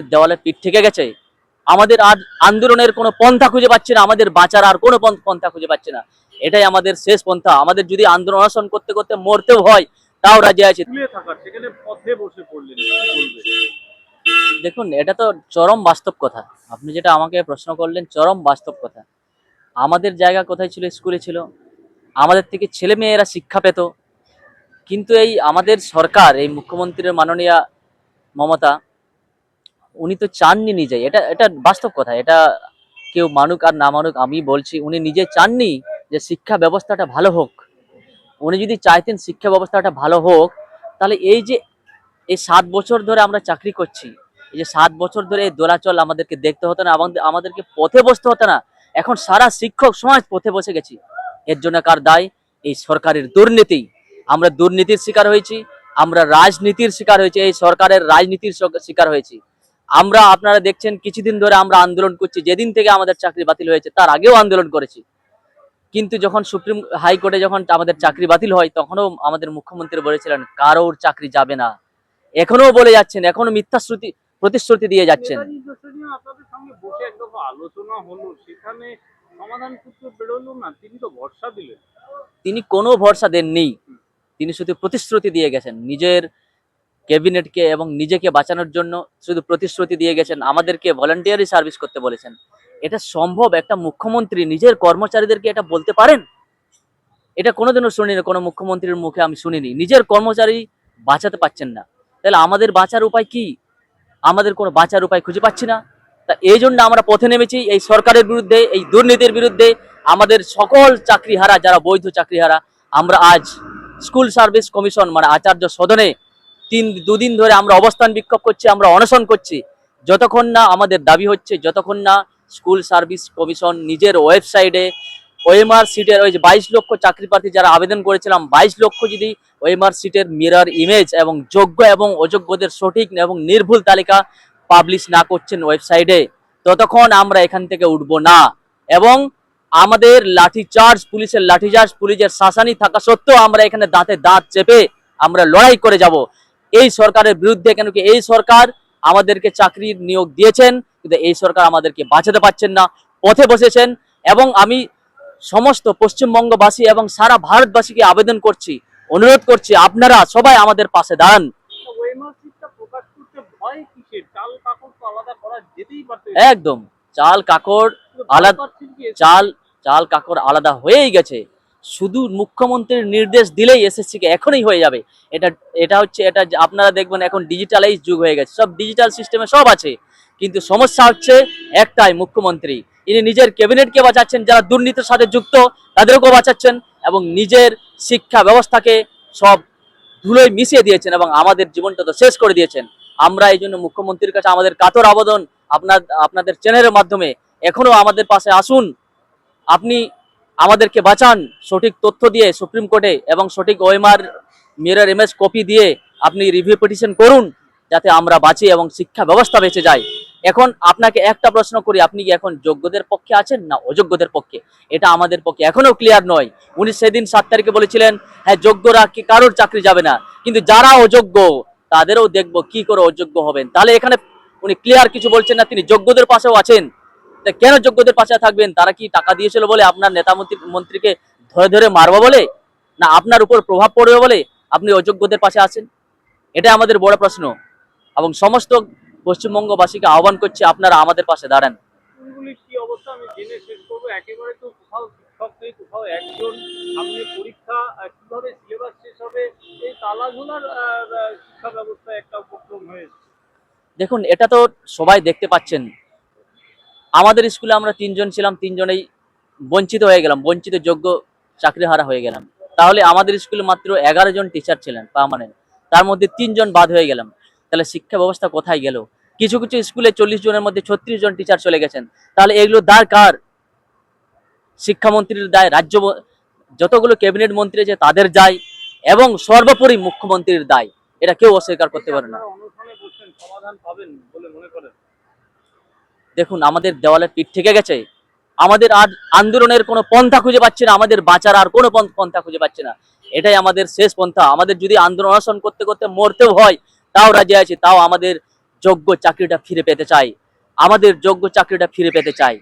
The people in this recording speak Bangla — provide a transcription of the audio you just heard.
দেওয়ালে পিঠ থেকে গেছে। আমাদের আর আন্দোলনের কোনো পন্থা খুঁজে পাচ্ছে না আমাদের বাঁচার আর কোনো পন্থা খুঁজে পাচ্ছে না। এটাই আমাদের শেষ পন্থা। আমাদের যদি আন্দোলন অনশন করতে করতে মরতেও হয় তাও রাজি আছি। দেখুন এটা তো চরম বাস্তব কথা। আপনি যেটা আমাকে প্রশ্ন করলেন চরম বাস্তব কথা। আমাদের জায়গা কোথায় ছিল? স্কুলে ছিল। আমাদের থেকে ছেলে মেয়েরা শিক্ষা পেত। কিন্তু এই আমাদের সরকার এই মুখ্যমন্ত্রীর মাননীয়া মমতা উনি তো চাননি নিজে। এটা এটা বাস্তব কথা। এটা কেউ মানুক আর না মানুক, আমি বলছি উনি নিজে চাননি যে শিক্ষা ব্যবস্থাটা ভালো হোক। উনি যদি চাইতেন শিক্ষা ব্যবস্থাটা ভালো হোক, তাহলে এই যে, এই সাত বছর ধরে আমরা চাকরি করছি, এই যে সাত বছর ধরে এই দোলাচল আমাদেরকে দেখতে হতো না, আমাদের, আমাদেরকে পথে বসতে হতো না। এখন সারা শিক্ষক সমাজ পথে বসে গেছি। এর জন্য কার দায়? এই সরকারের দুর্নীতি। আমরা দুর্নীতির শিকার হয়েছি, আমরা রাজনীতির শিকার হয়েছি, এই সরকারের রাজনীতির শিকার হয়েছি। আমরা আপনারা দেখছেন কিছুদিন ধরে আমরা আন্দোলন করছি। যেদিন থেকে আমাদের চাকরি বাতিল হয়েছে তার আগেও আন্দোলন করেছি। কিন্তু যখন সুপ্রিম হাইকোর্টে যখন আমাদের চাকরি বাতিল হয় তখনও আমাদের মুখ্যমন্ত্রী বলেছিলেন কারোর চাকরি যাবে না। এখনও বলে যাচ্ছেন এখনও মিথ্যা শ্রুতি প্রতিশ্রুতি দিয়ে যাচ্ছেন। আলোচনা হলো সেখানে সমাধান সূত্র বেরোলো না তিনি তো ভরসা দিলেন। তিনি কোনো ভরসা দেননি। তিনি শুধু প্রতিশ্রুতি দিয়ে গেছেন নিজের ক্যাবিনেটকে এবং নিজেকে বাঁচানোর জন্য শুধু প্রতিশ্রুতি দিয়ে গেছেন, আমাদেরকে ভলান্টিয়ারি সার্ভিস করতে বলেছেন। এটা সম্ভব? একটা মুখ্যমন্ত্রী নিজের কর্মচারীদেরকে এটা বলতে পারেন? এটা কোনোদিনও শুনিনি, কোনো মুখ্যমন্ত্রীর মুখে আমি শুনিনি। নিজের কর্মচারী বাঁচাতে পারছেন না। তাহলে আমাদের বাঁচার উপায় কি? আমাদের কোনো বাঁচার উপায় খুঁজে পাচ্ছি না। তা এই জন্য আমরা পথে নেমেছি, এই সরকারের বিরুদ্ধে, এই দুর্নীতির বিরুদ্ধে, আমাদের সকল চাকরিহারা, যারা বৈধ চাকরিহারা, আমরা আজ স্কুল সার্ভিস কমিশন মানে আচার্য সদনে তিন, দুদিন ধরে আমরা অবস্থান বিক্ষোভ করছি, আমরা অনশন করছি। যতক্ষণ না আমাদের দাবি হচ্ছে, যতক্ষণ না স্কুল সার্ভিস কমিশন নিজের ওয়েবসাইটে ওএমআর সিটের ওই যে বাইশ লক্ষ চাকরি প্রার্থী যারা আবেদন করেছিলাম, বাইশ লক্ষ যদি ওএমআর সিটের মিরর ইমেজ এবং যোগ্য এবং অযোগ্যদের সঠিক এবং নির্ভুল তালিকা পাবলিশ না করছেন ওয়েবসাইটে, ততক্ষণ আমরা এখান থেকে উঠব না। এবং আমাদের লাঠিচার্জ, পুলিশের লাঠিচার্জ, পুলিশের শাসানি থাকা সত্ত্বেও আমরা এখানে দাঁতে দাঁত চেপে আমরা লড়াই করে যাব। এই সরকারের বিরুদ্ধে কেন কি এই সরকার আমাদেরকে চাকরির নিয়োগ দিয়েছেন, কিন্তু এই সরকার আমাদেরকে বাঁচাতে পারছেন না, পথে বসেছেন এবং আমি সমস্ত পশ্চিমবঙ্গবাসী এবং সারা ভারতবাসীকে আবেদন করছি, অনুরোধ করছি আপনারা সবাই আমাদের পাশে দাঁড়ান। একদম, চাল কাকড় আলাদা- চাল চাল কাকড় আলাদা হয়েই গেছে। শুধু মুখ্যমন্ত্রীর নির্দেশ দিলেই এসএসসি কে এখনই হয়ে যাবে। এটা এটা হচ্ছে, এটা আপনারা দেখবেন এখন ডিজিটালাইজ যুগ হয়ে গেছে। সব ডিজিটাল সিস্টেমে সব আছে। কিন্তু সমস্যা হচ্ছে একটাই মুখ্যমন্ত্রী। ইনি নিজের ক্যাবিনেটকে বাঁচাচ্ছেন, যারা দুর্নীতির সাথে যুক্ত, তাদেরকেও বাঁচাচ্ছেন এবং নিজের শিক্ষা ব্যবস্থাকে সব ধুলোয় মিশিয়ে দিয়েছেন এবং আমাদের জীবনটা তো শেষ করে দিয়েছেন। আমরা এই জন্য মুখ্যমন্ত্রীর কাছে আমাদের কাতর আবেদন আপনার, আপনাদের চ্যানেলের মাধ্যমে এখনও আমাদের পাশে আসুন। আপনি আমাদেরকে বাঁচান। সঠিক তথ্য দিয়ে সুপ্রিম কোর্টে এবং সঠিক ওএমআর মিরর ইমেজ কপি দিয়ে আপনি রিভিউ পিটিশন করুন, যাতে আমরা বাঁচি এবং শিক্ষা ব্যবস্থা বেঁচে যায়। এখন আপনাকে একটা প্রশ্ন করি, আপনি কি এখন যোগ্যদের পক্ষে আছেন না অযোগ্যদের পক্ষে? এটা আমাদের পক্ষে এখনও ক্লিয়ার নয়। উনি সেদিন সাত তারিখে বলেছিলেন হ্যাঁ যোগ্যরা কি কারোর চাকরি যাবে না? কিন্তু যারা অযোগ্য, তাদেরও দেখব কি করে অযোগ্য হবেন। তাহলে এখানে উনি ক্লিয়ার কিছু বলছেন না, তিনি যোগ্যদের পাশেও আছেন। কেন যোগ্যদের পাশে থাকবেন? তারা কি টাকা দিয়েছিল বলে আপনার নেতা মন্ত্রীকে ধরে ধরে মারবো বলে? না আপনার উপর প্রভাব পড়বে বলে আপনি অযোগ্যদের পাশে আছেন? এটা আমাদের বড় প্রশ্ন। এবং সমস্ত পশ্চিমবঙ্গবাসীকে আহ্বান করছি আপনারা আমাদের পাশে দাঁড়ান। দেখুন এটা তো সবাই দেখতে পাচ্ছেন। আমাদের স্কুলে আমরা তিনজন ছিলাম, তিনজনেই বঞ্চিত হয়ে গেলাম, বঞ্চিত যোগ্য চাকরিহারা হয়ে গেলাম। তাহলে আমাদের স্কুলে মাত্র এগারো জন টিচার ছিলেন পার্মানেন্ট তার মধ্যে তিনজন বাদ হয়ে গেলাম। তাহলে শিক্ষা ব্যবস্থা কোথায় গেল? কিছু কিছু স্কুলে চল্লিশ জনের মধ্যে ছত্রিশ জন টিচার চলে গেছেন। তাহলে এগুলো দায় কার? শিক্ষামন্ত্রীর দায়, রাজ্য যতগুলো ক্যাবিনেট মন্ত্রী আছে তাদের দায় এবং সর্বোপরি মুখ্যমন্ত্রীর দায়। এটা কেউ অস্বীকার করতে পারে না। সমাধান পাবেন বলে মনে করেন। দেখুন, আমাদের দেওয়ালের পিঠ থেকে গেছে। আমাদের আর আন্দোলনের কোনো পন্থা খুঁজে পাচ্ছে না, আমাদের বাঁচার আর কোনো পন্থা খুঁজে পাচ্ছে না। এটাই আমাদের শেষ পন্থা। আমাদের যদি আন্দোলন অনশন করতে করতে মরতেও হয়, তাও রাজি আছে, তাও আমাদের যোগ্য চাকরিটা ফিরে পেতে চাই। আমাদের যোগ্য চাকরিটা ফিরে পেতে চাই।